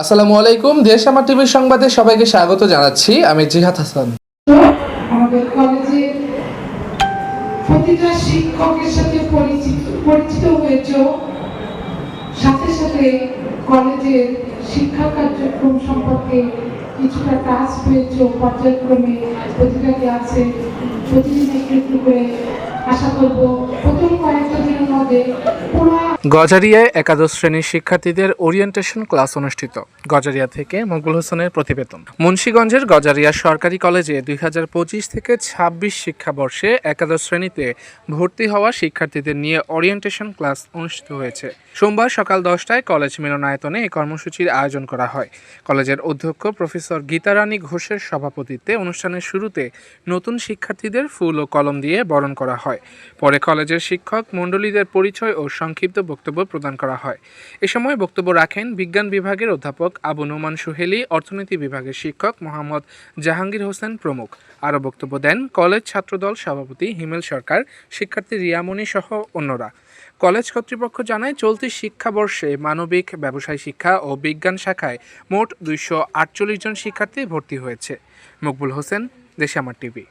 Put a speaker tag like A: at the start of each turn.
A: আসসালামু আলাইকুম, দেশ আমার টিভির সংবাদে সবাইকে স্বাগত জানাচ্ছি। আমি জিহাদ হাসান।
B: প্রতিটা শিক্ষকের সাথে পরিচিত পরিচিত হয়েছ সাথে সাথে কলেজের শিক্ষা কার্যক্রম সম্পর্কে কিছুটা পর্যায়ক্রমে প্রতিটা ক্লাসে প্রতিদিন একটু করে আশা করব প্রথম পুরো
A: গজারিয়ায় একাদশ শ্রেণির শিক্ষার্থীদের ওরিয়েন্টেশন ক্লাস অনুষ্ঠিত। গজারিয়া থেকে মকবুল হোসেনের প্রতিবেদন। মুন্সীগঞ্জের গজারিয়া সরকারি কলেজে দুই থেকে ছাব্বিশ শিক্ষাবর্ষে একাদশ শ্রেণীতে ভর্তি হওয়া শিক্ষার্থীদের নিয়ে ওরিয়েন্টেশন ক্লাস অনুষ্ঠিত হয়েছে। সোমবার সকাল দশটায় কলেজ মিলনায়তনে এই কর্মসূচির আয়োজন করা হয়। কলেজের অধ্যক্ষ প্রফেসর গীতারানী ঘোষের সভাপতিত্বে অনুষ্ঠানের শুরুতে নতুন শিক্ষার্থীদের ফুল ও কলম দিয়ে বরণ করা হয়। পরে কলেজের শিক্ষক, মণ্ডলীদের পরিচয় ও সংক্ষিপ্ত বক্তব্য প্রদান করা হয়। এ সময় বক্তব্য রাখেন বিজ্ঞান বিভাগের অধ্যাপক আবু নোমান সুহেলি, অর্থনীতি বিভাগের শিক্ষক মোহাম্মদ জাহাঙ্গীর হোসেন প্রমুখ। আরও বক্তব্য দেন কলেজ ছাত্রদল সভাপতি হিমেল সরকার, শিক্ষার্থী রিয়ামণি সহ অন্যরা। কলেজ কর্তৃপক্ষ জানায়, চলতি শিক্ষাবর্ষে মানবিক, ব্যবসায় শিক্ষা ও বিজ্ঞান শাখায় মোট দুইশো আটচল্লিশ জন শিক্ষার্থী ভর্তি হয়েছে। মকবুল হোসেন, দেশামার টিভি।